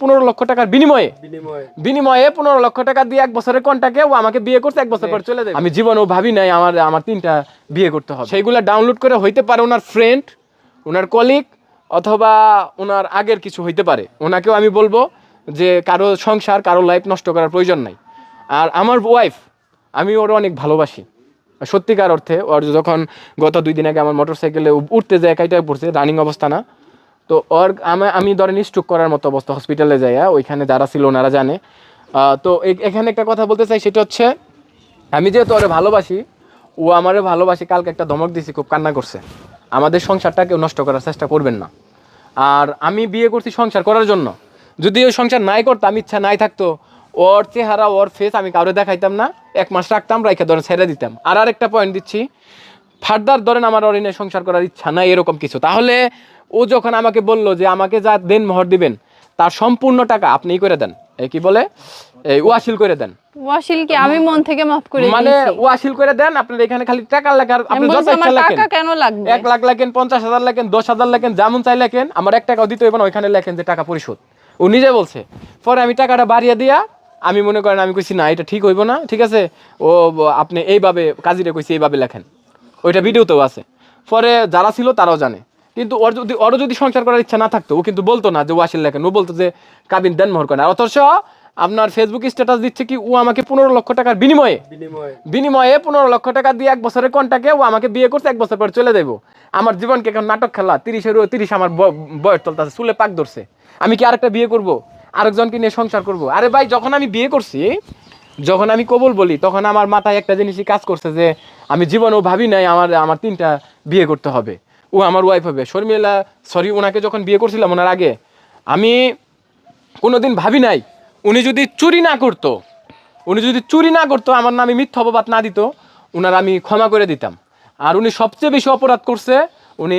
পনেরো লক্ষ টাকার বিনিময়ে? বিনিময়ে। পনেরো লক্ষ টাকা দিয়ে এক বছরের কন্টাকে ও আমাকে বিয়ে করছে এক বছর পর চলে যাবে। আমি জীবনেও ভাবি নাই আমার আমার তিনটা বিয়ে করতে হবে। সেইগুলো ডাউনলোড করে হইতে পারে ওনার ফ্রেন্ড ওনার কলিগ অথবা ওনার আগের কিছু হইতে পারে। ওনাকেও আমি বলব যে কারও সংসার কারও লাইফ নষ্ট করার প্রয়োজন নাই। আর আমার ওয়াইফ আমি ওর অনেক ভালোবাসি। সত্যিকার অর্থে ওর যখন গত দুই দিন আগে আমার মোটর সাইকেলে উঠতে যায় একাইটা পড়ছে রানিং অবস্থা না। তো ওর আমি ধরেন স্ট্রোক করার মতো অবস্থা হসপিটালে যাই ওইখানে যারা ছিল ওনারা জানে। তো এখানে একটা কথা বলতে চাই, সেটা হচ্ছে, আমি যেহেতু ওরে ভালোবাসি, ও আমারে ভালোবাসি, কালকে একটা ধমক দিছি, খুব কান্না করছে। আমাদের সংসারটা কেউ নষ্ট করার চেষ্টা করবেন না। আর আমি বিয়ে করছি সংসার করার জন্য। যদি ওই সংসার নাই করতাম ইচ্ছা নাই থাকতো, ওর চেহারা, ওর ফেস আমি কাউরে দেখাইতাম না, এক মাস রাখতাম, রাইখে ধরে ছেড়ে দিতাম। আর আরেকটা পয়েন্ট দিচ্ছি ফার্দার ধরেন আমার অরিনে সংসার করার ইচ্ছা নাই এরকম কিছু। তাহলে ও যখন আমাকে বলল যে আমাকে যা দেন মোহর দিবেন তার সম্পূর্ণ টাকা আপনিই করে দেন। এই কি বলে? এই ওয়াসিল করে দেন। ওয়াসিল কি? আমি মন থেকে মাফ করে মানে ওয়াসিল করে দেন আপনার এখানে খালি টাকা আমি আপনি যত ইচ্ছা লেখেন। টাকা কেন লাগবে? এক লাখ লেখেন পঞ্চাশ হাজার লেখেন দশ হাজার লেখেন যেমন চাই লেখেন আমার এক টাকাও দিতে হইব না ওইখানে লেখেন যে টাকা পরিশোধ। ও নিজে বলছে পরে আমি টাকাটা বাড়িয়ে দিয়া আমি মনে করেন আমি কইছি না এটা ঠিক হইব না ঠিক আছে? ও আপনি এইভাবে কাজীরে কইছি এইভাবে লেখেন। ওইটা ভিডিওতেও আছে। পরে যারা ছিল তারাও জানে। কিন্তু ওর যদি ওরও যদি সংসার করার ইচ্ছা না থাকতো ও কিন্তু বলতো না যে ওয়াসিল লেখেন ও বলতো যে কাবিন দেন মোহর করেন। আর অথচ আপনার ফেসবুক স্ট্যাটাস দিচ্ছে কি ও আমাকে পনেরো লক্ষ টাকার বিনিময়ে বিনিময়ে। পনেরো লক্ষ টাকা দিয়ে এক বছরের কন্টাকে ও আমাকে বিয়ে করছে এক বছর পর চলে দেবো আমার জীবনকে এখন নাটক খেলা তিরিশের তিরিশ আমার বয়স চলতেছে চুলে পাক ধরছে। আমি কি আরেকটা বিয়ে করব? আরেকজনকে নিয়ে সংসার করব? আরে ভাই যখন আমি বিয়ে করছি যখন আমি কবুল বলি, তখন আমার মাথায় একটা জিনিসই কাজ করছে যে, আমি জীবনেও ভাবি নাই আমার আমার তিনটা বিয়ে করতে হবে। ও আমার ওয়াইফ হবে। শর্মিলা সরি ওনাকে যখন বিয়ে করছিলাম ওনার আগে, আমি কোনোদিন ভাবি নাই, উনি যদি চুরি না করতো, উনি যদি চুরি না করতো, আমার নামে মিথ্যা অপবাদ না দিত, উনার আমি ক্ষমা করে দিতাম। আর উনি সবচেয়ে বেশি অপরাধ করছে উনি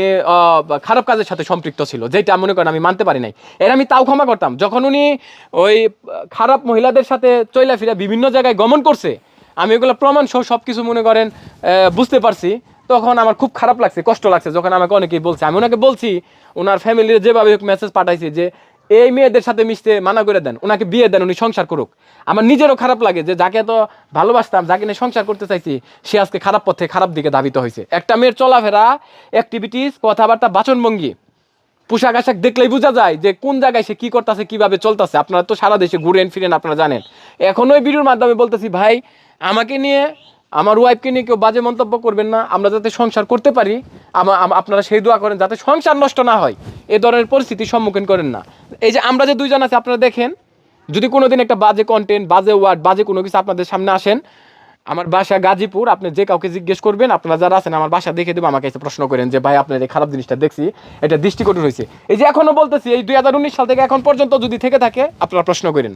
খারাপ কাজের সাথে সম্পৃক্ত ছিল, যেটা মনে করেন আমি মানতে পারি নাই। এর আমি তাও ক্ষমা করতাম। যখন উনি ওই খারাপ মহিলাদের সাথে চইলা ফিরা বিভিন্ন জায়গায় গমন করছে, আমি ওগুলো প্রমাণ সহ সব কিছু মনে করেন বুঝতে পারছি। তখন আমার খুব খারাপ লাগছে, কষ্ট লাগছে, যখন আমাকে অনেকেই বলছে, আমি ওনাকে বলছি ওনার ফ্যামিলির যেভাবে মেসেজ পাঠাইছি যে এই মেয়েদের সাথে মিশতে মানা করে দেন, ওনাকে বিয়ে দেন, উনি সংসার করুক। আমার নিজেরও খারাপ লাগে যে যাকে তো ভালোবাসতাম, যাকে নিয়ে সংসার করতে চাইছি, সে আজকে খারাপ পথে খারাপ দিকে ধাবিত হয়েছে। একটা মেয়ের চলাফেরা অ্যাক্টিভিটিস কথাবার্তা, বাচনভঙ্গি, পোশাক আশাক দেখলেই বোঝা যায় যে কোন জায়গায় সে কি করতেছে, কীভাবে চলতেছে। আপনারা তো সারা দেশে ঘুরেন, ফিরেন, আপনারা জানেন। এখন ওই ভিডিওর মাধ্যমে বলতেছি, ভাই, আমাকে নিয়ে আমার ওয়াইফকে নিয়ে কেউ বাজে মন্তব্য করবেন না, আমরা যাতে সংসার করতে পারি আপনারা সেই দোয়া করেন যাতে সংসার নষ্ট না হয়। এ ধরনের পরিস্থিতির সম্মুখীন করেন না। এই যে আমরা যে দুইজন আছি, আপনারা দেখেন, যদি কোনোদিন একটা বাজে কন্টেন্ট বাজে ওয়ার্ড বাজে কোনো কিছু আপনাদের সামনে আসেন, আমার বাসা গাজীপুর, আপনি যে কাউকে জিজ্ঞেস করবেন, আপনারা যারা আছেন, আমার বাসা দেখে দেবো, আমাকে এসে প্রশ্ন করেন যে, ভাই, আপনার এই খারাপ জিনিসটা দেখছি, এটা দৃষ্টিকটু হয়েছে। এই যে এখনও বলতেছি, এই দুই হাজার উনিশ সাল থেকে এখন পর্যন্ত যদি থেকে থাকে, আপনারা প্রশ্ন করেন।